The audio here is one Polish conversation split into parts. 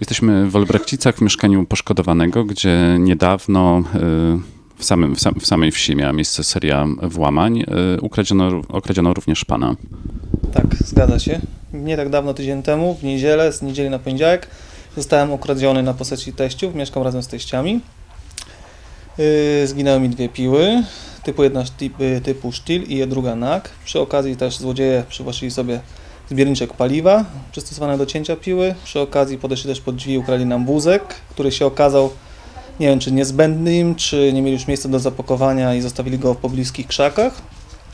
Jesteśmy w Olbrechcicach w mieszkaniu poszkodowanego, gdzie niedawno y, w, samym, w, sam, w samej wsi miała miejsce seria włamań. Y, Ukradziono, okradziono również pana. Tak, zgadza się. Nie tak dawno, tydzień temu, w niedzielę, z niedzieli na poniedziałek, zostałem okradziony na postaci teściów. Mieszkam razem z teściami. Yy, zginęły mi dwie piły, typu jedna typ, typu sztil i druga NAK. Przy okazji też złodzieje przywłaszczyli sobie zbiorniczek paliwa przystosowane do cięcia piły. Przy okazji podeszli też pod drzwi i ukradli nam wózek, który się okazał, nie wiem czy niezbędny im, czy nie mieli już miejsca do zapakowania i zostawili go w pobliskich krzakach.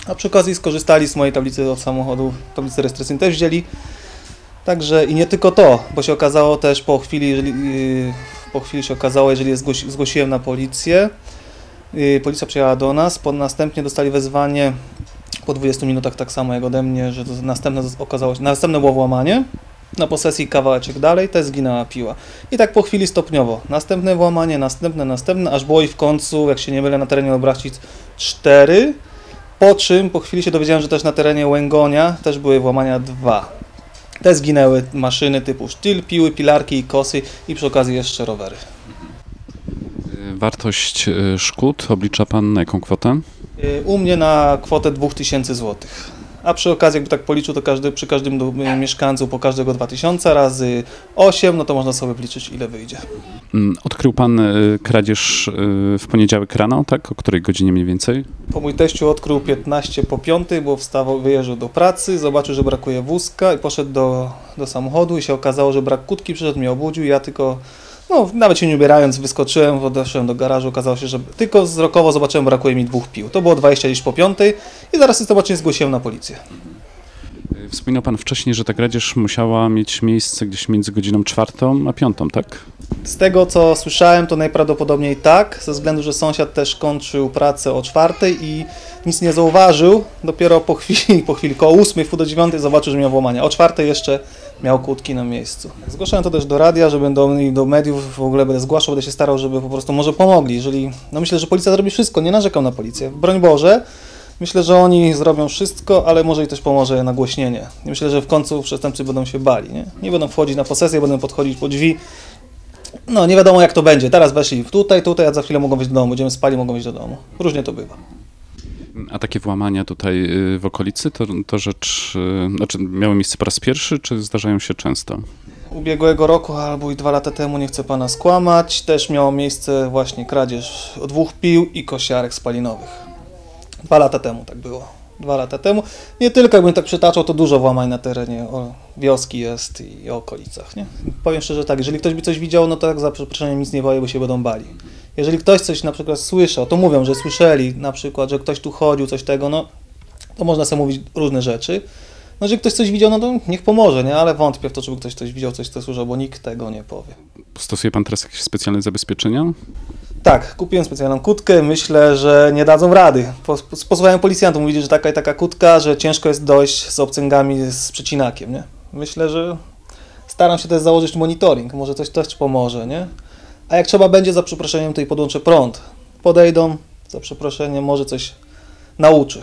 A przy okazji skorzystali z mojej tablicy od samochodu, tablicy rejestracyjnej też wzięli. Także i nie tylko to, bo się okazało też po chwili, jeżeli, yy, po chwili się okazało, jeżeli zgłosi, zgłosiłem na policję, yy, policja przyjechała do nas, po, następnie dostali wezwanie po 20 minutach tak samo jak ode mnie, że następne okazało się, następne było włamanie, na posesji kawałeczek dalej, też zginęła piła. I tak po chwili stopniowo. Następne włamanie, następne, następne, aż było i w końcu, jak się nie mylę, na terenie Obrachcic 4, po czym po chwili się dowiedziałem, że też na terenie Łęgonia też były włamania dwa. Te zginęły maszyny typu sztyl, piły, pilarki i kosy i przy okazji jeszcze rowery. Wartość y, szkód oblicza pan na jaką kwotę? Y, U mnie na kwotę 2000 zł. A przy okazji, jakby tak policzył, to każdy, przy każdym y, mieszkańcu po każdego 2000 razy 8, no to można sobie obliczyć ile wyjdzie. Mm, Odkrył pan kradzież w poniedziałek rano, tak? O której godzinie mniej więcej? Po mój teściu odkrył 15 po 5, bo wstawał, wyjeżdżał do pracy, zobaczył, że brakuje wózka i poszedł do, do samochodu i się okazało, że brak kutki, przyszedł, mnie obudził, ja tylko, no nawet się nie ubierając, wyskoczyłem, odeszłem do garażu, okazało się, że tylko wzrokowo zobaczyłem, brakuje mi dwóch pił. To było 20 gdzieś po 5 i zaraz sytuacznie zgłosiłem na policję. Wspominał pan wcześniej, że ta kradzież musiała mieć miejsce gdzieś między godziną czwartą a piątą, tak? Z tego co słyszałem, to najprawdopodobniej tak, ze względu, że sąsiad też kończył pracę o czwartej i nic nie zauważył. Dopiero po chwili, po chwili koło ósmej, w pół do dziewiątej zobaczył, że miał włamanie. O czwartej jeszcze miał kłódki na miejscu. Zgłaszałem to też do radia, żeby do, do mediów w ogóle będę zgłaszał, będę się starał, żeby po prostu może pomogli. Jeżeli, no myślę, że policja zrobi wszystko, nie narzekam na policję. Broń Boże, myślę, że oni zrobią wszystko, ale może i też pomoże nagłośnienie. Myślę, że w końcu przestępcy będą się bali, nie? Nie będą wchodzić na posesję, będą podchodzić po drzwi, no, nie wiadomo jak to będzie. Teraz weszli tutaj, tutaj, a za chwilę mogą wyjść do domu. Będziemy spali, mogą wyjść do domu. Różnie to bywa. A takie włamania tutaj y, w okolicy, to, to rzecz, y, znaczy miały miejsce po raz pierwszy, czy zdarzają się często? Ubiegłego roku albo i dwa lata temu, nie chcę pana skłamać, też miało miejsce właśnie kradzież dwóch pił i kosiarek spalinowych. Dwa lata temu tak było. Dwa lata temu. Nie tylko, jakbym tak przytaczał, to dużo włamań na terenie wioski jest i okolicach. Nie? Powiem szczerze tak, jeżeli ktoś by coś widział, no to tak za przeproszeniem nic nie woje, bo się będą bali. Jeżeli ktoś coś na przykład słyszał, to mówią, że słyszeli na przykład, że ktoś tu chodził, coś tego, no to można sobie mówić różne rzeczy. No, jeżeli ktoś coś widział, no to niech pomoże, nie? Ale wątpię w to, żeby ktoś coś widział, coś co słyszał, bo nikt tego nie powie. Stosuje pan teraz jakieś specjalne zabezpieczenia? Tak, kupiłem specjalną kutkę, myślę, że nie dadzą rady. Po- Posłuchałem policjantów, mówili, że taka i taka kutka, że ciężko jest dojść z obcęgami z przecinakiem, nie? Myślę, że staram się też założyć monitoring, może coś też pomoże, nie? A jak trzeba będzie, za przeproszeniem, to i podłączę prąd. Podejdą, za przeproszeniem, może coś nauczy.